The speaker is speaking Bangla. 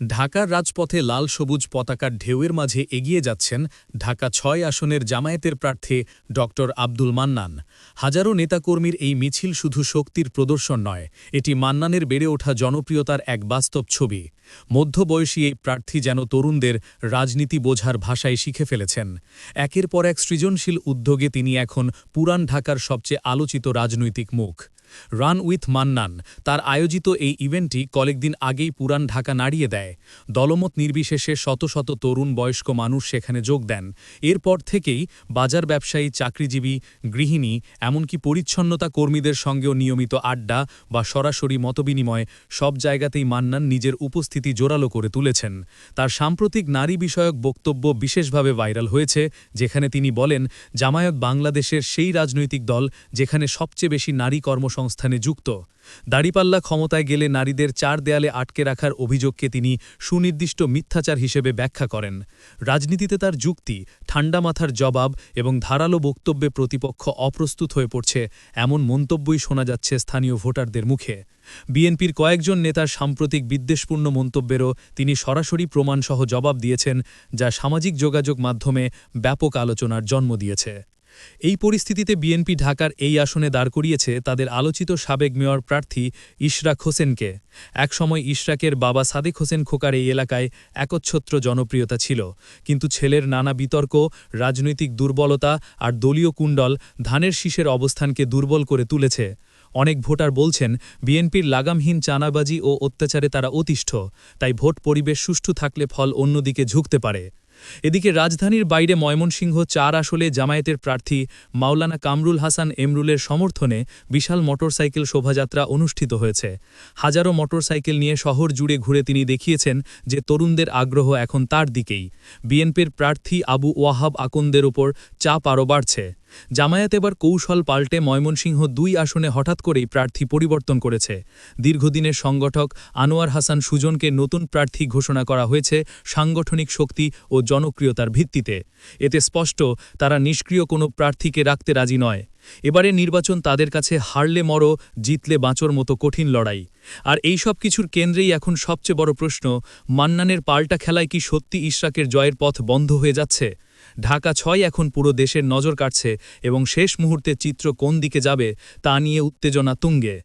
ঢাকার রাজপথে লাল সবুজ পতাকার ঢেউয়ের মাঝে এগিয়ে যাচ্ছেন ঢাকা ছয় আসনের জামায়াতের প্রার্থী ড. আব্দুল মান্নান। হাজারো নেতাকর্মীর এই মিছিল শুধু শক্তির প্রদর্শন নয়, এটি মান্নানের বেড়ে ওঠা জনপ্রিয়তার এক বাস্তব ছবি। মধ্যবয়সী এই প্রার্থী যেন তরুণদের রাজনীতি বোঝার ভাষায় শিখে ফেলেছেন। একের পর এক সৃজনশীল উদ্যোগে তিনি এখন পুরান ঢাকার সবচেয়ে আলোচিত রাজনৈতিক মুখ। রান উইথ মান্নান তার আয়োজিত এই ইভেন্টটি কয়েকদিন আগেই পুরান ঢাকা নাড়িয়ে দেয়। দলমত নির্বিশেষে শত শত তরুণ বয়স্ক মানুষ সেখানে যোগ দেন। এরপর থেকেই বাজার ব্যবসায়ী, চাকরিজীবী, গৃহিণী, এমনকি পরিচ্ছন্নতা কর্মীদের সঙ্গেও নিয়মিত আড্ডা বা সরাসরি মতবিনিময় সব জায়গাতেই মান্নান নিজের উপস্থিতি জোরালো করে তুলেছেন। তার সাম্প্রতিক নারী বিষয়ক বক্তব্য বিশেষভাবে ভাইরাল হয়েছে, যেখানে তিনি বলেন, জামায়াত বাংলাদেশের সেই রাজনৈতিক দল যেখানে সবচেয়ে বেশি নারী কর্মসংস্থানে যুক্ত। দাড়িপাল্লা ক্ষমতায় গেলে নারীদের চার দেয়ালে আটকে রাখার অভিযোগকে তিনি সুনির্দিষ্ট মিথ্যাচার হিসেবে ব্যাখ্যা করেন। রাজনীতিতে তার যুক্তি ঠান্ডা মাথার জবাব এবং ধারালো বক্তব্যে প্রতিপক্ষ অপ্রস্তুত হয়ে পড়ছে এমন মন্তব্যই শোনা যাচ্ছে স্থানীয় ভোটারদের মুখে। বিএনপির কয়েকজন নেতার সাম্প্রতিক বিদ্বেষপূর্ণ মন্তব্যেরও তিনি সরাসরি প্রমাণসহ জবাব দিয়েছেন, যা সামাজিক যোগাযোগ মাধ্যমে ব্যাপক আলোচনার জন্ম দিয়েছে। এই পরিস্থিতিতে বিএনপি ঢাকার এই আসনে দাঁড় করিয়েছে তাদের আলোচিত সাবেক মেয়র প্রার্থী ইশরাক হোসেনকে। একসময় ইশরাকের বাবা সাদেক হোসেন খোকার এই এলাকায় একচ্ছত্র জনপ্রিয়তা ছিল। কিন্তু ছেলের নানা বিতর্ক, রাজনৈতিক দুর্বলতা আর দলীয় কুণ্ডল ধানের শীষের অবস্থানকে দুর্বল করে তুলেছে। অনেক ভোটার বলছেন, বিএনপির লাগামহীন চানাবাজি ও অত্যাচারে তারা অতিষ্ঠ, তাই ভোট পরিবেশ সুষ্ঠু থাকলে ফল অন্যদিকে ঝুঁকতে পারে। এদিকে রাজধানীর বাইরে ময়মনসিংহ চার আসলে জামায়াতের প্রার্থী মাওলানা কামরুল হাসান এমরুলের সমর্থনে বিশাল মোটরসাইকেল শোভাযাত্রা অনুষ্ঠিত হয়েছে। হাজারো মোটরসাইকেল নিয়ে শহর জুড়ে ঘুরে তিনি দেখিয়েছেন যে তরুণদের আগ্রহ এখন তার দিকেই। বিএনপির প্রার্থী আবু ওয়াহাব আকন্দের ওপর চাপ আরও বাড়ছে। জামায়াত এবার কৌশল পাল্টে ময়মনসিংহ দুই আসনে হঠাৎ করেই প্রার্থী পরিবর্তন করেছে। দীর্ঘদিনের সংগঠক আনোয়ার হাসান সুজনকে নতুন প্রার্থী ঘোষণা করা হয়েছে সাংগঠনিক শক্তি ও জনপ্রিয়তার ভিত্তিতে। এতে স্পষ্ট, তারা নিষ্ক্রিয় কোনো প্রার্থীকে রাখতে রাজি নয়। এবারে নির্বাচন তাদের কাছে হারলে মরো, জিতলে বাঁচোর মতো কঠিন লড়াই। আর এই সব কিছুর কেন্দ্রেই এখন সবচেয়ে বড় প্রশ্ন, মান্নানের পাল্টা খেলায় কি সত্যি ইশরাকের জয়ের পথ বন্ধ হয়ে যাচ্ছে? ঢাকা ছয় এখন পুরো দেশের নজর কাটছে এবং শেষ মুহূর্তে চিত্র কোন দিকে যাবে তা নিয়ে উত্তেজনা তুঙ্গে।